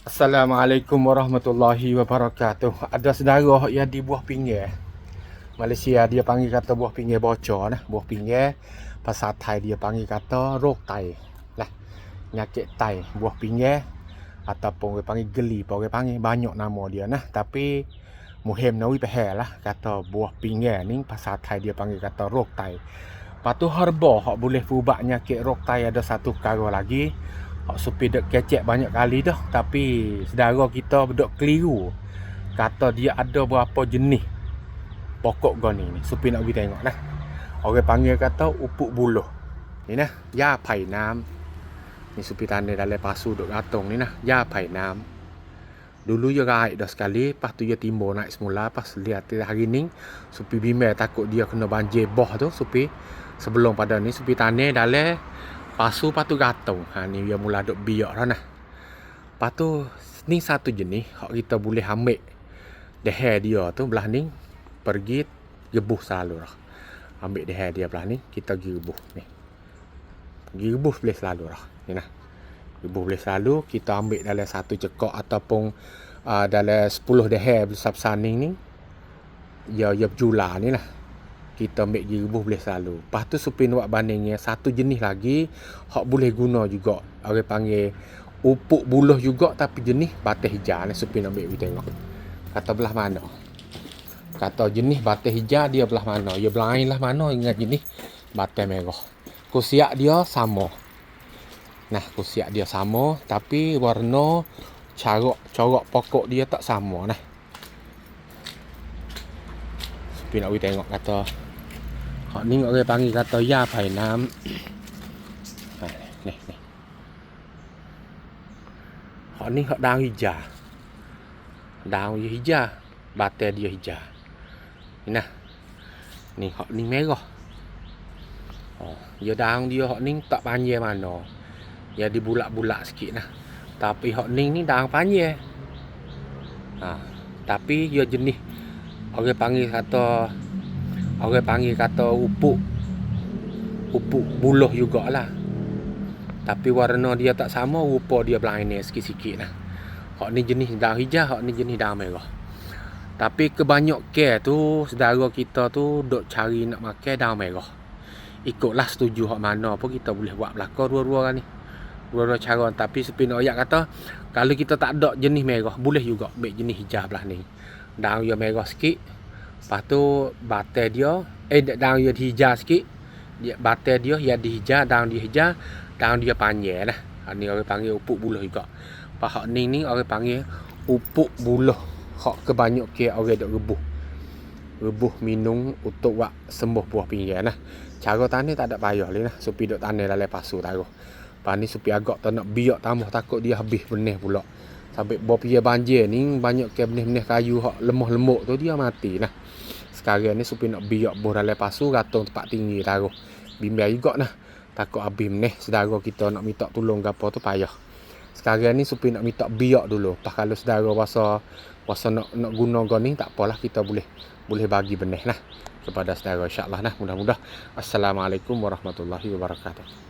Assalamualaikum warahmatullahi wabarakatuh. Ada saudara yang di buah pinggir. Malaysia dia panggil kata buah pinggir bocor nah, buah pinggir. Pasal Thai dia panggil kata rok tai. Lah. Nyakit tai, buah pinggir ataupun dia panggil geli, orang panggil banyak nama dia nah. Tapi muhim nawi pahal lah kata buah pinggir ni pasal Thai dia panggil kata rok tai. Patu herba hak boleh ubah nyakit rok tai ada satu kara lagi Hak supi dek kecek banyak kali dah Tapi sedara kita dek keliru. Kata dia ada berapa jenis Pokok goni ni Supi nak pergi tengok lah Orang panggil kata upuk buluh. Ni nah Ya pai nam. Ni supi tanda dalam pasu duk gatong ni nah Ya pai nam. Dulu dia raik dah sekali Lepas tu dia timbul naik semula Lepas lihat hari ni Supi bimbel takut dia kena banjir boh tu Supi Sebelum pada ni Supi tanda dalam Pasu patu gatong. Ha ni dia mula duk biak dah nah. Patu ni satu jenis hak kita boleh ambil deher dia tu belah ni pergi gebuh selalu dah. Ambil deher dia belah ni kita pergi gebuh ni. Pergi gebuh boleh selalu dah. Ni nah. Gebuh boleh selalu kita ambil dalam satu cekok ataupun uh, dalam 10 deher besar-besar ni ya ya jula ni lah kita ambil gigi rebuh boleh selalu. Lepas tu supin buat bandingnya satu jenis lagi hak boleh guna juga. Orang panggil upuk buluh juga tapi jenis batas hijau ni supin ambil kita tengok. Kata belah mana? Kata jenis batas hijau dia belah mana? Ya belah lain lah mana ingat jenis batas merah. Kusiak dia sama. Nah, kusiak dia sama tapi warna corak corak pokok dia tak sama nah. Supin nak tengok kata Hak ni orang panggil kata ya pai nam. Ha, ni ni. Hak ni hak daun hijau. Daun dia hijau, batai dia hijau. Ni nah. Ni hak ni merah. Oh, ya daun dia hak ni tak panjang mana. Ya dibulak-bulak sikit nah. Tapi hak ni ni daun panjang. Ha, tapi dia jenis orang panggil kata Orang panggil kata upuk. Upuk buluh jugalah. Tapi warna dia tak sama Rupa dia berlainan sikit-sikit lah. Hak ni jenis daun hijau Hak ni jenis daun merah. Tapi kebanyak ke tu Sedara kita tu Duk cari nak makan daun merah. Ikutlah setuju hak mana pun Kita boleh buat belakang dua-dua kan ni. Dua-dua cara. Tapi sepindah ayat kata Kalau kita tak ada jenis merah Boleh juga Ambil jenis hijau belah ni. Daun yang merah sikit Lepas tu batai dia eh daun dia hijau sikit. Dia batai dia yang dihijau, daun dia hijau, daun dia panjang lah. Ha, ni orang panggil upuk buluh juga. Lepas hak ni ni orang panggil upuk buluh. Hak kebanyak ke orang dok rebuh. Rebuh minum untuk buat sembuh buah pinggan lah. Cara tani tak ada payah lah. Supi dok tani dalam pasu taruh. Lepas ni supi agak tak nak biak tambah takut dia habis benih pula. Sampai buah pinggan banjir ni banyak ke benih-benih kayu hak lemah lemuk tu dia mati lah. Sekarang ni supaya nak biak buah dalam pasu Ratung tempat tinggi taruh Bimbel juga nah. Takut habis ni Sedara kita nak minta tolong apa tu payah. Sekarang ni supaya nak minta biak dulu. Lepas kalau sedara rasa Rasa nak, nak guna ni Tak apalah kita boleh Boleh bagi benih lah Kepada sedara insyaAllah nah Mudah-mudah. Assalamualaikum warahmatullahi wabarakatuh